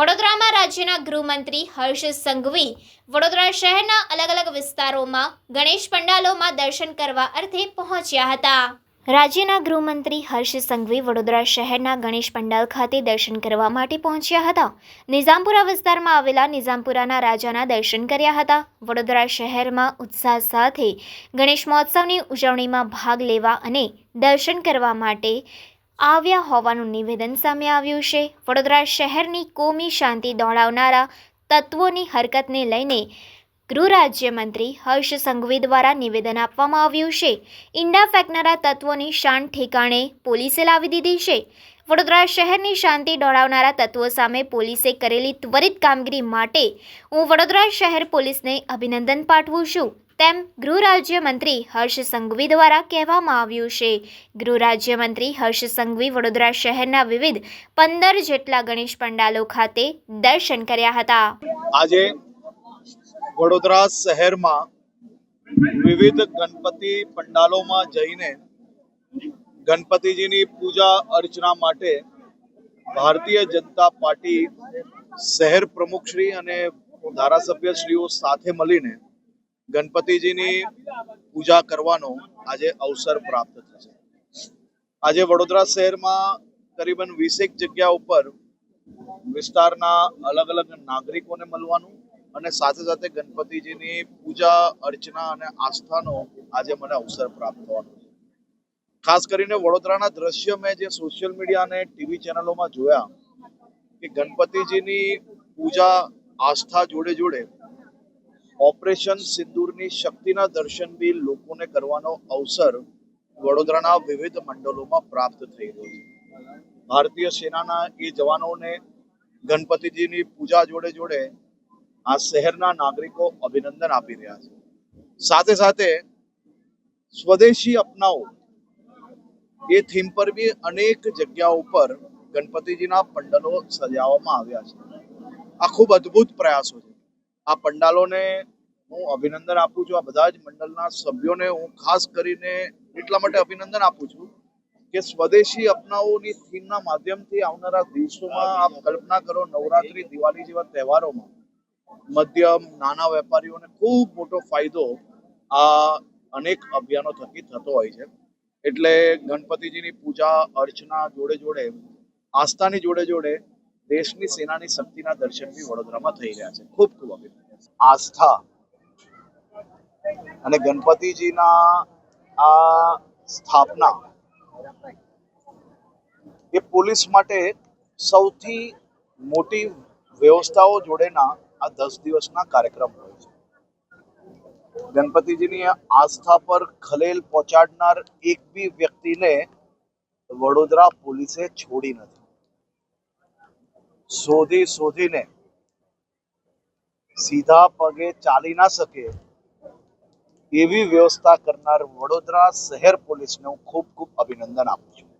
વડોદરામાં રાજ્યના ગૃહમંત્રી હર્ષ સંઘવી વડોદરા શહેરના અલગ અલગ વિસ્તારોમાં ગણેશ પંડાલોમાં દર્શન કરવા અર્થે પહોંચ્યા હતા. રાજ્યના ગૃહમંત્રી હર્ષ સંઘવી વડોદરા શહેરના ગણેશ પંડાલ ખાતે દર્શન કરવા માટે પહોંચ્યા હતા. નિઝામપુરા વિસ્તારમાં આવેલા નિઝામપુરાના રાજાના દર્શન કર્યા હતા. વડોદરા શહેરમાં ઉત્સાહ સાથે ગણેશ મહોત્સવની ઉજવણીમાં ભાગ લેવા અને દર્શન કરવા માટે આવ્યા હોવાનું નિવેદન સામે આવ્યું છે. વડોદરા શહેરની કોમી શાંતિ દોડાવનારા તત્વોની હરકતને લઈને ગૃહ રાજ્યમંત્રી હર્ષ સંઘવી દ્વારા નિવેદન આપવામાં આવ્યું છે. ઈંડા ફેંકનારા તત્વોની શાન ઠેકાણે પોલીસે લાવી દીધી છે. વડોદરા શહેરની શાંતિ દોડાવનારા તત્વો સામે પોલીસે કરેલી ત્વરિત કામગીરી માટે હું વડોદરા શહેર પોલીસને અભિનંદન પાઠવું છું. તેમ ગૃહ રાજ્યમંત્રી હર્ષ સંઘવી દ્વારા કહેવામાં આવ્યું છે. ગૃહ રાજ્યમંત્રી હર્ષ સંઘવી વડોદરા શહેરના વિવિધ પંદર જેટલા ગણેશ પંડાલો ખાતે દર્શન કર્યા હતા. આજે વડોદરા શહેરમાં વિવિધ ગણપતિ પંડાલોમાં જઈને ગણપતિજીની પૂજા અર્ચના માટે ભારતીય જનતા પાર્ટી શહેર પ્રમુખશ્રી અને ધારાસભ્યશ્રીઓ સાથે મળીને ગણપતિજીની પૂજા કરવાનો આજે અવસર પ્રાપ્ત થશે આજે વડોદરા શહેરમાં કરીબન વીસેક જગ્યા ઉપર વિસ્તારના અલગ અલગ નાગરિકોને મળવાનું અને સાથે સાથે ગણપતિજીની પૂજા, અર્ચના અને આસ્થાનો આજે મને અવસર પ્રાપ્ત થવાનો છે. ખાસ કરીને વડોદરાના દ્રશ્ય મેં જે સોશિયલ મીડિયા અને ટીવી ચેનલોમાં જોયા કે ગણપતિજીની પૂજા, આસ્થા જોડે જોડે ઓપરેશન સિંદૂરની શક્તિના દર્શન બી લોકોને કરવાનો અવસર વડોદરાના વિવિધ મંડળોમાં પ્રાપ્ત થઈ રહ્યો છે. ભારતીય સેનાના એ જવાનોને ગણપતિજીની પૂજા જોડે જોડે આ શહેરના નાગરિકો અભિનંદન આપી રહ્યા છે. સાથે સાથે સ્વદેશી અપનાવો એ થીમ પર બી અનેક જગ્યાઓ ઉપર ગણપતિજીના પંડલો સજાવવામાં આવ્યા છે. આ ખૂબ અદ્ભુત પ્રયાસો છે. આ પંડાલોને હું અભિનંદન આપું છું. આ બધા જ મંડળના સભ્યોને હું ખાસ કરીને એટલા માટે અભિનંદન આપું છું કે સ્વદેશી અપનાવોની થીમના માધ્યમથી આવનારા દિવસોમાં આપ કલ્પના કરો નવરાત્રી, દિવાળી જેવા તહેવારોમાં મધ્યમ, નાના વેપારીઓને ખૂબ મોટો ફાયદો આ અનેક અભિયાનો થકી થતો હોય છે. એટલે ગણપતિજીની પૂજા, અર્ચના જોડે જોડે, આસ્થાની જોડે જોડે દેશની સેનાની શક્તિના દર્શન બી વડોદરામાં થઈ રહ્યા છે. ખૂબ ખૂબ અભિનંદન. આસ્થા અને ગણપતિજીના આ સ્થાપના એ પોલીસ માટે સૌથી મોટી વ્યવસ્થાઓ જોડેના આ દસ દિવસના કાર્યક્રમ હોય છે. ગણપતિજીની આસ્થા પર ખલેલ પહોંચાડનાર એક બી વ્યક્તિને વડોદરા પોલીસે છોડી નથી. શોધી શોધીને સીધા પગે ચાલી ના શકે એવી વ્યવસ્થા કરનાર વડોદરા શહેર પોલીસને હું ખૂબ ખૂબ અભિનંદન આપું છું.